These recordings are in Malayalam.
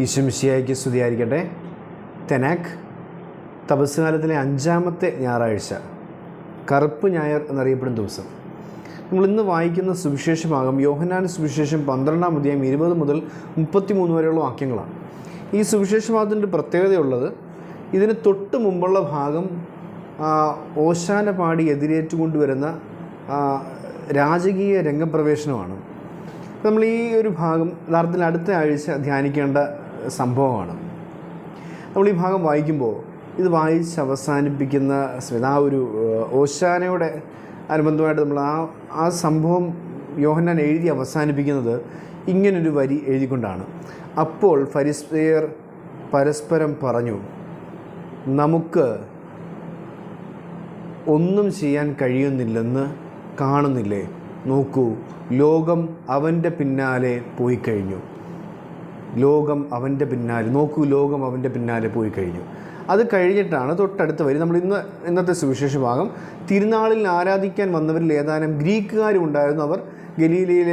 ഈശ്വമിശിയായിക്ക് സ്തുതിയായിരിക്കട്ടെ. തെനാക്ക് തപസ്സുകാലത്തിലെ അഞ്ചാമത്തെ ഞായറാഴ്ച കറുപ്പ് ഞായർ എന്നറിയപ്പെടുന്ന ദിവസം. നമ്മൾ ഇന്ന് വായിക്കുന്ന സുവിശേഷ ഭാഗം യോഹനാൻ സുവിശേഷം പന്ത്രണ്ടാം അധ്യായം ഇരുപത് മുതൽ മുപ്പത്തിമൂന്ന് വരെയുള്ള വാക്യങ്ങളാണ്. ഈ സുവിശേഷ ഭാഗത്തിന്റെ പ്രത്യേകതയുള്ളത് ഇതിന് തൊട്ട് മുമ്പുള്ള ഭാഗം ഓശാന പാടി എതിരേറ്റുകൊണ്ടുവരുന്ന രാജകീയ രംഗപ്രവേശനമാണ്. നമ്മൾ ഈ ഒരു ഭാഗം യഥാർത്ഥത്തിൽ അടുത്ത ആഴ്ച ധ്യാനിക്കേണ്ട സംഭവമാണ്. നമ്മൾ ഈ ഭാഗം വായിക്കുമ്പോൾ ഇത് വായിച്ച് അവസാനിപ്പിക്കുന്ന സ്മിത ആ ഒരു ഓശാനയുടെ അനുബന്ധമായിട്ട് നമ്മൾ ആ ആ സംഭവം യോഹന്നാൻ എഴുതി അവസാനിപ്പിക്കുന്നത് ഇങ്ങനൊരു വരി എഴുതിക്കൊണ്ടാണ്. അപ്പോൾ ഫരിസ്തയർ പരസ്പരം പറഞ്ഞു നമുക്ക് ഒന്നും ചെയ്യാൻ കഴിയുന്നില്ലെന്ന് കാണുന്നില്ലേ? നോക്കൂ ലോകം അവന്റെ പിന്നാലെ പോയി കഴിഞ്ഞു ലോകം അവന്റെ പിന്നാലെ നോക്കൂ ലോകം അവന്റെ പിന്നാലെ പോയി കഴിഞ്ഞു. അത് കഴിഞ്ഞിട്ടാണ് തൊട്ടടുത്ത് വരി നമ്മൾ ഇന്ന് ഇന്നത്തെ സുവിശേഷ ഭാഗം. തിരുനാളിൽ ആരാധിക്കാൻ വന്നവരിൽ ഏതാനും ഗ്രീക്കുകാരും ഉണ്ടായിരുന്നു. അവർ ഗലീലയിലെ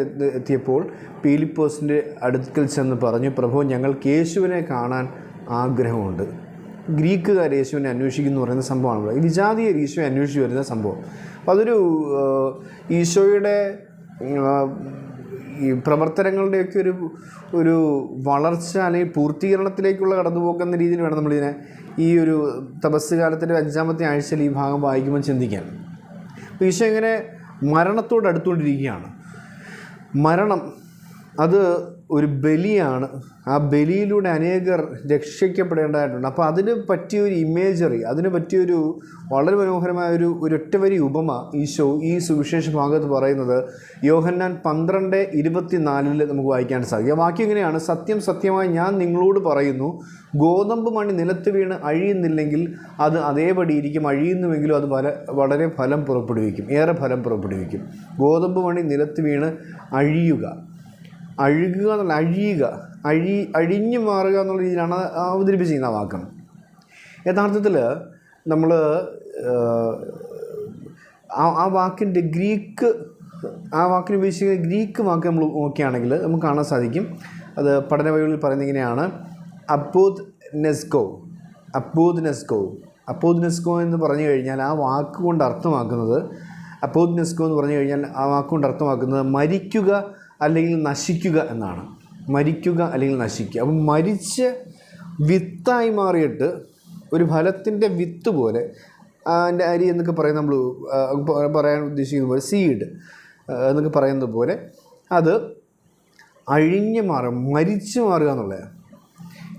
എത്തി- എത്തിയപ്പോൾ പീലിപ്പോസിന്റെ അടുക്കൽ ചെന്ന് പറഞ്ഞു പ്രഭു ഞങ്ങൾക്ക് യേശുവിനെ കാണാൻ ആഗ്രഹമുണ്ട്. ഗ്രീക്കുകാർ യേശുവിനെ അന്വേഷിക്കുന്നു പറയുന്ന സംഭവമാണ് ഈ വിജാതീയർ ഈശോയെ അന്വേഷിച്ച് വരുന്ന സംഭവം. അപ്പോൾ അതൊരു ഈശോയുടെ ഈ പ്രവർത്തനങ്ങളുടെയൊക്കെ ഒരു ഒരു വളർച്ച അല്ലെങ്കിൽ പൂർത്തീകരണത്തിലേക്കുള്ള കടന്നുപോക്ക് എന്ന രീതിയിൽ വേണം നമ്മളിതിനെ ഈ ഒരു തപസ് കാലത്തിന്റെ അഞ്ചാമത്തെ ആഴ്ചയിൽ ഈ ഭാഗം വായിക്കുമ്പോൾ ചിന്തിക്കാൻ. ഈശോ ഇങ്ങനെ മരണത്തോട് അടുത്തുകൊണ്ടിരിക്കുകയാണ് മരണം അത് ഒരു ബലിയാണ്. ആ ബലിയിലൂടെ അനേകർ രക്ഷിക്കപ്പെടേണ്ടതായിട്ടുണ്ട്. അപ്പോൾ അതിന് പറ്റിയൊരു ഇമേജറി അതിന് പറ്റിയൊരു വളരെ മനോഹരമായ ഒരു ഒരൊറ്റവരി ഉപമ ഈശോ ഈ സുവിശേഷ ഭാഗത്ത് പറയുന്നത് യോഹന്നാൻ പന്ത്രണ്ട് ഇരുപത്തിനാലിൽ നമുക്ക് വായിക്കാൻ സാധിക്കും. വാക്യം ഇങ്ങനെയാണ് സത്യം സത്യമായി ഞാൻ നിങ്ങളോട് പറയുന്നു ഗോതമ്പ് മണി നിലത്ത് വീണ് അഴിയുന്നില്ലെങ്കിൽ അത് അതേപടി ഇരിക്കും. അഴിയുന്നുവെങ്കിലും അത് വല വളരെ ഫലം പുറപ്പെടുവിക്കും. ഏറെ ഫലം പുറപ്പെടുവിക്കും. ഗോതമ്പ് മണി നിലത്ത് വീണ് അഴിയുക. അഴുകുക എന്നുള്ള അഴിയുക. അഴി അഴിഞ്ഞു മാറുക എന്നുള്ള രീതിയിലാണ് അവതരിപ്പിച്ചിരിക്കുന്ന വാക്കം. യഥാർത്ഥത്തിൽ നമ്മൾ ആ വാക്കിന്റെ ഗ്രീക്ക് ആ വാക്കിന് ഉപയോഗിച്ചിരിക്കുന്ന ഗ്രീക്ക് വാക്ക് നമ്മൾ നോക്കുകയാണെങ്കിൽ നമുക്ക് കാണാൻ സാധിക്കും. അത് പഠന വഴികളിൽ പറയുന്നത് ഇങ്ങനെയാണ്. അപ്പോദ് നെസ്കോ. അപ്പോത് നെസ്കോ. അപ്പോത് നെസ്കോ എന്ന് പറഞ്ഞു കഴിഞ്ഞാൽ ആ വാക്ക് കൊണ്ട് അർത്ഥമാക്കുന്നത് അപ്പോത് നെസ്കോ എന്ന് പറഞ്ഞു കഴിഞ്ഞാൽ ആ വാക്കുകൊണ്ട് അർത്ഥമാക്കുന്നത് മരിക്കുക അല്ലെങ്കിൽ നശിക്കുക എന്നാണ്. മരിക്കുക അല്ലെങ്കിൽ നശിക്കുക. അപ്പം മരിച്ച് വിത്തായി മാറിയിട്ട് ഒരു ഫലത്തിന്റെ വിത്ത് പോലെ അതിന്റെ അരി എന്നൊക്കെ പറയുന്ന നമ്മൾ പറയാൻ ഉദ്ദേശിക്കുന്ന പോലെ സീഡ് എന്നൊക്കെ പറയുന്നത് പോലെ അത് അഴിഞ്ഞ് മാറുക മരിച്ചു മാറുക എന്നുള്ളത്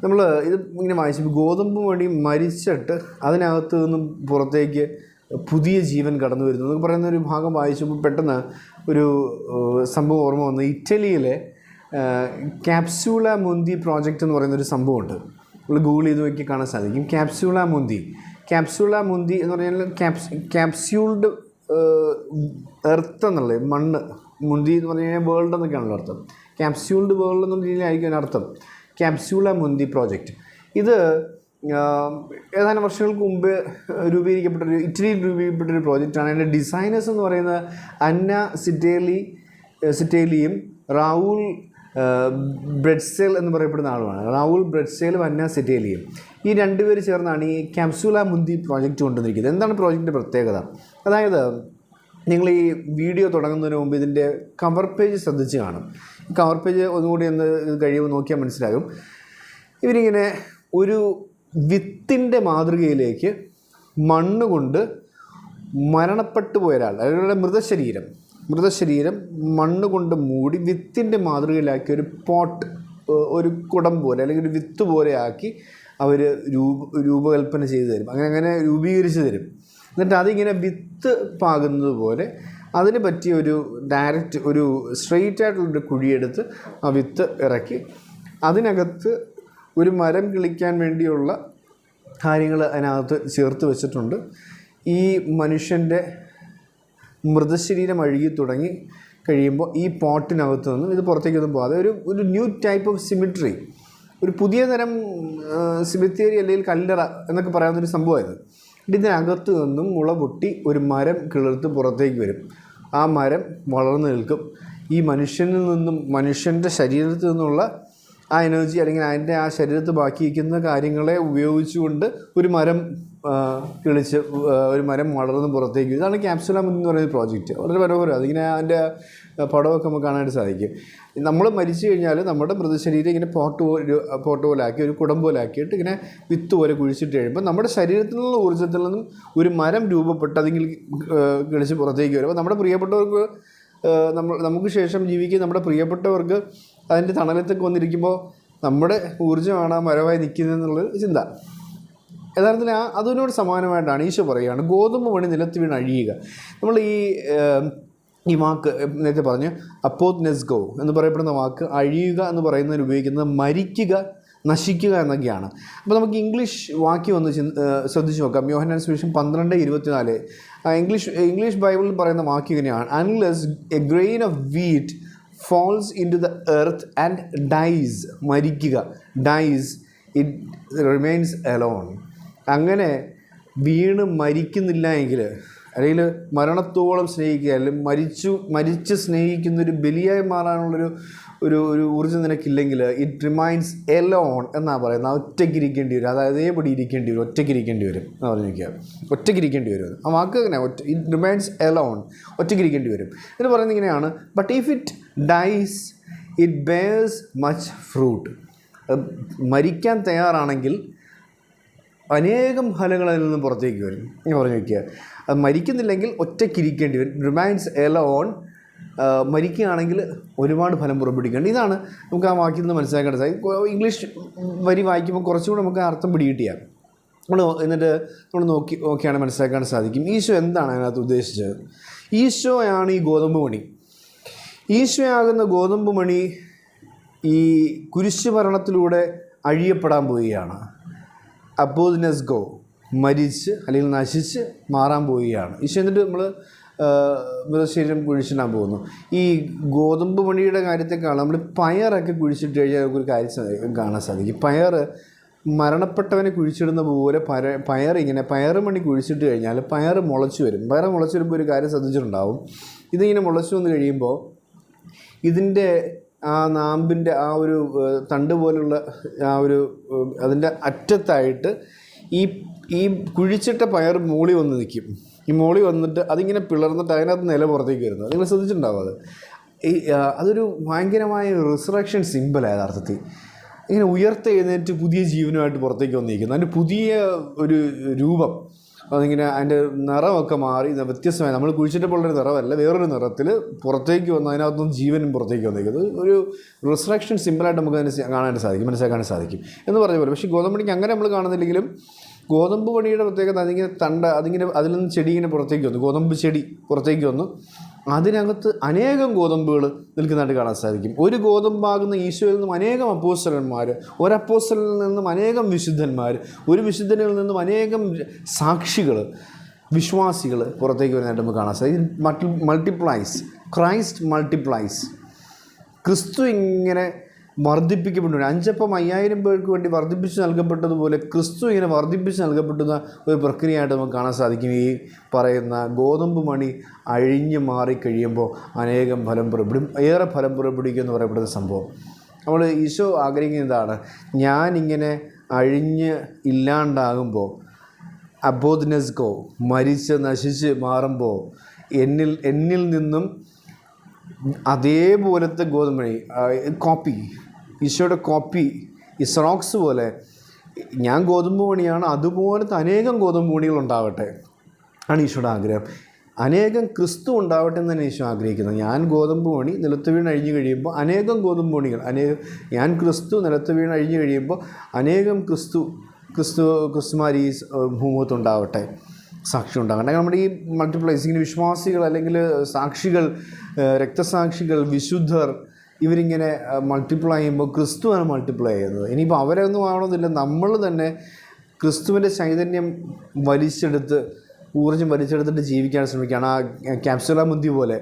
നമ്മൾ ഇത് ഇങ്ങനെ വായിച്ചപ്പോൾ ഗോതമ്പ് വേണ്ടി മരിച്ചിട്ട് അതിനകത്ത് നിന്നും പുറത്തേക്ക് പുതിയ ജീവൻ കടന്നു വരുന്നു എന്നൊക്കെ പറയുന്ന ഒരു ഭാഗം വായിച്ചപ്പോൾ പെട്ടെന്ന് ഒരു സംഭവം ഓർമ്മ വന്നു. ഇറ്റലിയിലെ ക്യാപ്സ്യൂള മുന്തി പ്രോജക്റ്റ് എന്ന് പറയുന്നൊരു സംഭവമുണ്ട്. നമ്മൾ ഗൂഗിൾ ചെയ്ത് നോക്കി കാണാൻ സാധിക്കും. ക്യാപ്സ്യൂള മുന്തി. ക്യാപ്സ്യൂള മുന്തി എന്ന് പറഞ്ഞാൽ ക്യാപ്സ് ക്യാപ്സ്യൂൾഡ് എർത്ത് എന്നുള്ളത് മണ്ണ്. മുന്തി എന്ന് പറഞ്ഞു കഴിഞ്ഞാൽ വേൾഡ് എന്നൊക്കെയാണല്ലോ അർത്ഥം. ക്യാപ്സ്യൂൾഡ് വേൾഡ് എന്നുള്ള രീതിയിലായിരിക്കും അതിനർത്ഥം. ക്യാപ്സ്യൂള മുന്തി പ്രോജക്റ്റ്. ഇത് ഏതാനും വർഷങ്ങൾക്ക് മുമ്പ് രൂപീകരിക്കപ്പെട്ട ഒരു ഇറ്റലിയിൽ രൂപീകരിക്കപ്പെട്ട ഒരു പ്രോജക്റ്റാണ്. അതിന്റെ ഡിസൈനേഴ്സ് എന്ന് പറയുന്നത് അന്ന സിറ്റേലി സിറ്റേലിയും റാവുൽ ബ്രെഡ്സേൽ എന്ന് പറയപ്പെടുന്ന ആളുമാണ്. റാവുൽ ബ്രെഡ്സേലും അന്ന സിറ്റേലിയും. ഈ രണ്ടുപേർ ചേർന്നാണ് ഈ ക്യാപ്സുല മുന്തി പ്രോജക്റ്റ് കൊണ്ടുവന്നിരിക്കുന്നത്. എന്താണ് പ്രോജക്റ്റിന്റെ പ്രത്യേകത? അതായത് നിങ്ങൾ ഈ വീഡിയോ തുടങ്ങുന്നതിന് മുമ്പ് ഇതിന്റെ കവർ പേജ് ശ്രദ്ധിച്ച് കാണും. കവർ പേജ് ഒന്നുകൂടി ഒന്ന് കഴിയുമ്പോൾ നോക്കിയാൽ മനസ്സിലാകും. ഇവരിങ്ങനെ ഒരു വിത്തിന്റെ മാതൃകയിലേക്ക് മണ്ണ് കൊണ്ട് മരണപ്പെട്ടു പോയ ഒരാൾ അയാളുടെ മൃതശരീരം. മൃതശരീരം മണ്ണ് കൊണ്ട് മൂടി വിത്തിന്റെ മാതൃകയിലാക്കി ഒരു പോട്ട് ഒരു കുടം പോലെ അല്ലെങ്കിൽ ഒരു വിത്ത് പോലെ ആക്കി അവർ രൂപ രൂപകൽപ്പന ചെയ്തു തരും. അങ്ങനെ അങ്ങനെ രൂപീകരിച്ച് തരും. എന്നിട്ട് അതിങ്ങനെ വിത്ത് പാകുന്നത് പോലെ അതിന് പറ്റിയ ഒരു ഡയറക്റ്റ് ഒരു സ്ട്രെയിറ്റ് ആയിട്ടുള്ളൊരു കുഴിയെടുത്ത് ആ വിത്ത് ഇറക്കി. അതിനകത്ത് ഒരു മരം കിളിക്കാൻ വേണ്ടിയുള്ള കാര്യങ്ങൾ അതിനകത്ത് ചേർത്ത് വെച്ചിട്ടുണ്ട്. ഈ മനുഷ്യന്റെ മൃതശരീരം അഴുകി തുടങ്ങി കഴിയുമ്പോൾ ഈ പോട്ടിനകത്ത് നിന്നും ഇത് പുറത്തേക്കൊന്നും പോകാതെ ഒരു ഒരു ന്യൂ ടൈപ്പ് ഓഫ് സിമിട്രി ഒരു പുതിയ തരം സിമിത്തേരി അല്ലെങ്കിൽ കല്ലറ എന്നൊക്കെ പറയാവുന്നൊരു സംഭവമായത് ഇതിനകത്ത് നിന്നും മുള പൊട്ടി ഒരു മരം കിളിർത്ത് പുറത്തേക്ക് വരും. ആ മരം വളർന്നു നിൽക്കും. ഈ മനുഷ്യനിൽ നിന്നും മനുഷ്യന്റെ ശരീരത്തിൽ നിന്നുള്ള ആ എനർജി അല്ലെങ്കിൽ അതിന്റെ ആ ശരീരത്ത് ബാക്കിയിരിക്കുന്ന കാര്യങ്ങളെ ഉപയോഗിച്ചുകൊണ്ട് ഒരു മരം കിളിച്ച് ഒരു മരം വളർന്ന് പുറത്തേക്ക്. ഇതാണ് ക്യാപ്സുലാമൻ എന്ന് പറയുന്ന പ്രോജക്റ്റ് വളരെ മനോഹരം. അതിങ്ങനെ അതിന്റെ പടമൊക്കെ നമുക്ക് കാണാനായിട്ട് സാധിക്കും. നമ്മൾ മരിച്ചു കഴിഞ്ഞാൽ നമ്മുടെ മൃതശരീരം ഇങ്ങനെ പോട്ട് പോലെ പോട്ട് ഒരു കുടം പോലെ ആക്കിയിട്ട് ഇങ്ങനെ വിത്ത് പോലെ കുഴിച്ചിട്ട് കഴിയുമ്പോൾ നമ്മുടെ ശരീരത്തിൽ നിന്നുള്ള ഊർജത്തിൽ നിന്നും ഒരു മരം രൂപപ്പെട്ട് അതെങ്കിൽ കിളിച്ച് പുറത്തേക്ക് വരുമ്പോൾ നമ്മുടെ പ്രിയപ്പെട്ടവർക്ക് നമ്മൾ നമുക്ക് ശേഷം ജീവിക്കുന്ന നമ്മുടെ പ്രിയപ്പെട്ടവർക്ക് അതിന്റെ തണലത്തൊക്കെ വന്നിരിക്കുമ്പോൾ നമ്മുടെ ഊർജമാണ് ആ മരമായി നിൽക്കുന്നതെന്നുള്ളൊരു ചിന്ത. യഥാർത്ഥത്തിൽ ആ അതിനോട് സമാനമായിട്ടാണ് ഈശോ പറയുകയാണ്. ഗോതമ്പ് മണി നിലത്ത് വീണ് അഴിയുക. നമ്മൾ ഈ ഈ വാക്ക് നേരത്തെ പറഞ്ഞു അപ്പോത് നെസ്ഗോ എന്ന് പറയപ്പെടുന്ന വാക്ക് അഴിയുക എന്ന് പറയുന്നതിന് ഉപയോഗിക്കുന്നത് മരിക്കുക നശിക്കുക എന്നൊക്കെയാണ്. അപ്പോൾ നമുക്ക് ഇംഗ്ലീഷ് വാക്യം ഒന്ന് ശ്രദ്ധിച്ച് നോക്കാം. യോഹനാൻ സുവിശേഷം പന്ത്രണ്ട് ഇരുപത്തിനാല്. ഇംഗ്ലീഷ് ഇംഗ്ലീഷ് ബൈബിളിൽ പറയുന്ന വാക്യം ഇങ്ങനെയാണ്. Unless a grain of wheat falls into the earth and dies മരിക്കുക. ഡൈസ് ഇറ്റ് റിമെയിൻസ് അലോൺ അങ്ങനെ വീണ് മരിക്കുന്നില്ല എങ്കിൽ അല്ലെങ്കിൽ മരണത്തോളം സ്നേഹിക്കുക അല്ലെങ്കിൽ മരിച്ചു മരിച്ച് സ്നേഹിക്കുന്ന ഒരു ബലിയായി മാറാനുള്ളൊരു ഒരു ഒരു ഊർജം നിനക്കില്ലെങ്കിൽ ഇറ്റ് റിമൈൻസ് എലോൺ എന്നാണ് പറയുന്നത്. ഒറ്റയ്ക്ക് ഇരിക്കേണ്ടി വരും. അതായത് അതേപടി ഇരിക്കേണ്ടി വരും. ഒറ്റയ്ക്ക് ഇരിക്കേണ്ടി വരും എന്ന് പറഞ്ഞിരിക്കുക. ഒറ്റയ്ക്ക് ഇരിക്കേണ്ടി വരും. ആ വാക്ക് അങ്ങനെ ഒറ്റ ഇറ്റ് റിമൈൻസ് എലോൺ ഒറ്റയ്ക്ക് ഇരിക്കേണ്ടി വരും. എന്ന് പറയുന്നത് ഇങ്ങനെയാണ്. But if it dies it bears much fruit മരിക്കാൻ തയ്യാറാണെങ്കിൽ അനേകം ഫലങ്ങൾ അതിൽ നിന്ന് പുറത്തേക്ക് വരും. ഞാൻ പറഞ്ഞു വയ്ക്കുക അത് മരിക്കുന്നില്ലെങ്കിൽ ഒറ്റയ്ക്കിരിക്കേണ്ടി വരും. റിമൈൻസ് എല ഓൺ മരിക്കുകയാണെങ്കിൽ ഒരുപാട് ഫലം പുറപ്പെടുക്കേണ്ടി ഇതാണ് നമുക്ക് ആ വാക്കിൽ നിന്ന് മനസ്സിലാക്കേണ്ട സാധിക്കും ഇംഗ്ലീഷ് വരി വായിക്കുമ്പോൾ കുറച്ചുകൂടെ നമുക്ക് അർത്ഥം പിടികിട്ടിയാൽ നമ്മൾ എന്നിട്ട് നമ്മൾ നോക്കി നോക്കിയാണ് മനസ്സിലാക്കാൻ സാധിക്കും. ഈശോ എന്താണ് അതിനകത്ത് ഉദ്ദേശിച്ചത്? ഈശോയാണ് ഈ ഗോതമ്പ് മണി. ഈശോയാകുന്ന ഗോതമ്പ് മണി ഈ കുരിശ് മരണത്തിലൂടെ അഴിയപ്പെടാൻ പോവുകയാണ്. അപ്പോദിനസ് ഗോ. മരിച്ച് അല്ലെങ്കിൽ നശിച്ച് മാറാൻ പോവുകയാണ്. ഈശോ എന്നിട്ട് നമ്മൾ മൃതശരീരം കുഴിച്ചിടാൻ പോകുന്നു. ഈ ഗോതമ്പ് മണിയുടെ കാര്യത്തെക്കാളും നമ്മൾ പയറൊക്കെ കുഴിച്ചിട്ട് കഴിഞ്ഞാൽ നമുക്കൊരു കാര്യം കാണാൻ സാധിക്കും. പയർ മരണപ്പെട്ടവനെ കുഴിച്ചിടുന്ന പോലെ പര പയർ ഇങ്ങനെ പയർ മണി കുഴിച്ചിട്ട് കഴിഞ്ഞാൽ പയർ മുളച്ചു വരും. പയർ മുളച്ചു വരുമ്പോൾ ഒരു കാര്യം ശ്രദ്ധിച്ചിട്ടുണ്ടാവും. ഇതിങ്ങനെ മുളച്ചു വന്ന് കഴിയുമ്പോൾ ഇതിന്റെ ആ നാമ്പിന്റെ ആ ഒരു തണ്ട് പോലുള്ള ആ ഒരു അതിന്റെ അറ്റത്തായിട്ട് ഈ ഈ കുഴിച്ചിട്ട പയർ മൂളി വന്ന് നിൽക്കും ഈ മൂളി വന്നിട്ട് അതിങ്ങനെ പിളർന്നിട്ട് അതിനകത്ത് നില പുറത്തേക്ക് വരുന്നത് നിങ്ങൾ ശ്രദ്ധിച്ചിട്ടുണ്ടാവും അത്. ഈ അതൊരു ഭയങ്കരമായ റിസറക്ഷൻ സിമ്പിളാണ് യഥാർത്ഥത്തിൽ. ഇങ്ങനെ ഉയർത്തെഴുന്നേറ്റ് പുതിയ ജീവനുമായിട്ട് പുറത്തേക്ക് വന്നിരിക്കുന്നു. അതിന്റെ പുതിയ ഒരു രൂപം. അതിങ്ങനെ അതിന്റെ നിറമൊക്കെ മാറി വ്യത്യസ്തമായി നമ്മൾ കുഴിച്ചിട്ടപ്പോഴുള്ളൊരു നിറമല്ല വേറൊരു നിറത്തിൽ പുറത്തേക്ക് വന്ന് അതിനകത്തുനിന്ന് ജീവനും പുറത്തേക്ക് വന്നേക്കുന്നത് ഒരു റിസ്ട്രക്ഷൻ സിമ്പിളായിട്ട് നമുക്ക് അതിന് കാണാനായിട്ട് സാധിക്കും മനസ്സിലാക്കാൻ സാധിക്കും എന്ന് പറഞ്ഞ പോലെ. പക്ഷേ ഗോതമ്പണിക്ക് അങ്ങനെ നമ്മൾ കാണുന്നില്ലെങ്കിലും ഗോതമ്പ് പണിയുടെ പ്രത്യേകത അതിങ്ങനെ തണ്ട അതിങ്ങനെ അതിൽ നിന്ന് ചെടി ഇങ്ങനെ പുറത്തേക്ക് വന്നു. ഗോതമ്പ് ചെടി പുറത്തേക്ക് വന്നു. അതിനകത്ത് അനേകം ഗോതമ്പുകൾ നിൽക്കുന്നതായിട്ട് കാണാൻ സാധിക്കും. ഒരു ഗോതമ്പാകുന്ന ഈശോയിൽ നിന്നും അനേകം അപ്പോസ്റ്റലന്മാർ ഒരപ്പോസ്റ്റലിൽ നിന്നും അനേകം വിശുദ്ധന്മാർ ഒരു വിശുദ്ധനിൽ നിന്നും അനേകം സാക്ഷികൾ വിശ്വാസികൾ പുറത്തേക്ക് വരുന്നതായിട്ട് നമുക്ക് കാണാൻ സാധിക്കും. മൾട്ടി മൾട്ടിപ്ലൈസ് ക്രൈസ്റ്റ് മൾട്ടിപ്ലൈസ് ക്രിസ്തു ഇങ്ങനെ വർദ്ധിപ്പിക്കപ്പെട്ടു. അഞ്ചപ്പം അയ്യായിരം പേർക്ക് വേണ്ടി വർദ്ധിപ്പിച്ച് നൽകപ്പെട്ടതുപോലെ ക്രിസ്തു ഇങ്ങനെ വർദ്ധിപ്പിച്ച് നൽകപ്പെടുന്ന ഒരു പ്രക്രിയയായിട്ട് നമുക്ക് കാണാൻ സാധിക്കും. ഈ പറയുന്ന ഗോതമ്പ് മണി അഴിഞ്ഞു മാറിക്കഴിയുമ്പോൾ അനേകം ഫലം പുറപ്പെടും. ഏറെ ഫലം പുറപ്പെടുവിക്കും എന്ന് പറയപ്പെടുന്ന സംഭവം. നമ്മൾ ഈശോ ആഗ്രഹിക്കുന്നതാണ് ഞാനിങ്ങനെ അഴിഞ്ഞ് ഇല്ലാണ്ടാകുമ്പോൾ അബോധനസ്കോ മരിച്ച് നശിച്ച് മാറുമ്പോൾ എന്നിൽ എന്നിൽ നിന്നും അതേപോലത്തെ ഗോതമ്പ് കോപ്പി ഈശോയുടെ കോപ്പി ഇസ്രോക്സ് പോലെ ഞാൻ ഗോതമ്പ് മണിയാണ് അതുപോലത്തെ അനേകം ഗോതമ്പ് മണികൾ ഉണ്ടാവട്ടെ ആണ് ഈശോയുടെ ആഗ്രഹം. അനേകം ക്രിസ്തു ഉണ്ടാവട്ടെ എന്ന് തന്നെ ഈശോ ആഗ്രഹിക്കുന്നത്. ഞാൻ ഗോതമ്പ് മണി നിലത്ത് വീണ് അഴിഞ്ഞു കഴിയുമ്പോൾ അനേകം ഗോതമ്പ് മണികൾ അനേകം ഞാൻ ക്രിസ്തു നിലത്ത് വീണ് അഴിഞ്ഞു കഴിയുമ്പോൾ അനേകം ക്രിസ്തു ക്രിസ്തു ക്രിസ്തുമാർ ഈ ഭൂമുഖത്തുണ്ടാവട്ടെ സാക്ഷി ഉണ്ടാകട്ടെ. നമ്മുടെ ഈ മൾട്ടിപ്ലൈസിങ്ങിന് വിശ്വാസികൾ അല്ലെങ്കിൽ സാക്ഷികൾ രക്തസാക്ഷികൾ വിശുദ്ധർ ഇവരിങ്ങനെ മൾട്ടിപ്ലൈ ചെയ്യുമ്പോൾ ക്രിസ്തുവാണ് മൾട്ടിപ്ലൈ ചെയ്യുന്നത്. ഇനിയിപ്പോൾ അവരൊന്നും ആവണമെന്നില്ല. നമ്മൾ തന്നെ ക്രിസ്തുവിന്റെ ചൈതന്യം വലിച്ചെടുത്ത് ഊർജം വലിച്ചെടുത്തിട്ട് ജീവിക്കാൻ ശ്രമിക്കുകയാണ്. ആ ക്യാപ്സുല മുന്തി പോലെ.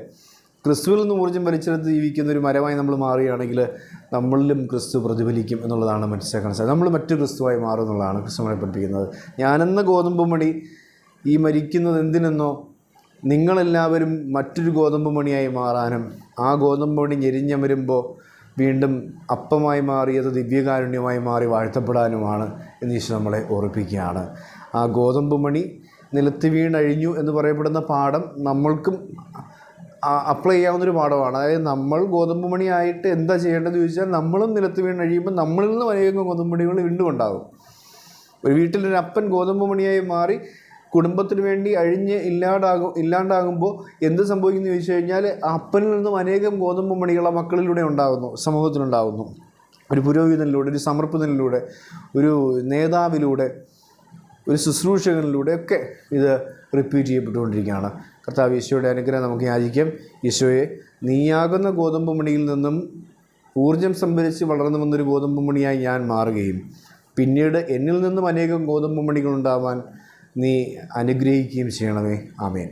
ക്രിസ്തുവിൽ നിന്ന് ഊർജം വലിച്ചെടുത്ത് ജീവിക്കുന്ന ഒരു മരമായി നമ്മൾ മാറുകയാണെങ്കിൽ നമ്മളിലും ക്രിസ്തു പ്രതിഫലിക്കും എന്നുള്ളതാണ് മനസ്സിലാക്കാൻ സാധിക്കും നമ്മൾ മറ്റു ക്രിസ്തുവായി മാറും എന്നുള്ളതാണ് ക്രിസ്തുവിനെ പഠിപ്പിക്കുന്നത്. ഞാനെന്ന ഗോതമ്പ് മണി ഈ മരിക്കുന്നത് എന്തിനെന്നോ നിങ്ങളെല്ലാവരും മറ്റൊരു ഗോതമ്പ് മണിയായി മാറാനും ആ ഗോതമ്പ് മണി ഞെരിഞ്ഞ വരുമ്പോൾ വീണ്ടും അപ്പമായി മാറിയത് ദിവ്യകാരുണ്യമായി മാറി വാഴ്ത്തപ്പെടാനുമാണ് എന്ന് ഈശോ നമ്മളെ ഓർപ്പിക്കുകയാണ്. ആ ഗോതമ്പ് മണി നിലത്ത് വീണഴിഞ്ഞു എന്ന് പറയപ്പെടുന്ന പാഠം നമ്മൾക്കും അപ്ലൈ ചെയ്യാവുന്നൊരു പാഠമാണ്. അതായത് നമ്മൾ ഗോതമ്പ് മണിയായിട്ട് എന്താ ചെയ്യേണ്ടതെന്ന് ചോദിച്ചാൽ നമ്മളും നിലത്ത് വീണഴിയുമ്പോൾ നമ്മളിൽ നിന്ന് വലിയ ഗോതമ്പ് മണികൾ വീണ്ടും ഉണ്ടാകും. ഒരു വീട്ടിലൊരു അപ്പൻ ഗോതമ്പ് മണിയായി മാറി കുടുംബത്തിന് വേണ്ടി അഴിഞ്ഞ് ഇല്ലാണ്ടാകും ഇല്ലാണ്ടാകുമ്പോൾ എന്ത് സംഭവിക്കുന്നു ചോദിച്ചു കഴിഞ്ഞാൽ അപ്പനിൽ നിന്നും അനേകം ഗോതമ്പ് മണികൾ ആ മക്കളിലൂടെ ഉണ്ടാകുന്നു സമൂഹത്തിലുണ്ടാകുന്നു. ഒരു പുരോഹിതനിലൂടെ ഒരു സമർപ്പിതനിലൂടെ ഒരു നേതാവിലൂടെ ഒരു ശുശ്രൂഷകനിലൂടെ ഒക്കെ ഇത് റിപ്പീറ്റ് ചെയ്യപ്പെട്ടുകൊണ്ടിരിക്കുകയാണ്. കർത്താവ് ഈശോയുടെ അനുഗ്രഹം നമുക്ക് യാചിക്കാം ഈശോയെ നീയാകുന്ന ഗോതമ്പ് മണിയിൽ നിന്നും ഊർജം സംഭരിച്ച് വളർന്നു വന്നൊരു ഗോതമ്പ് മണിയായി ഞാൻ മാറുകയും പിന്നീട് എന്നിൽ നിന്നും അനേകം ഗോതമ്പ് മണികൾ ഉണ്ടാവാൻ നീ അനുഗ്രഹിക്കുകയും ചെയ്യണമേ. ആമേൻ.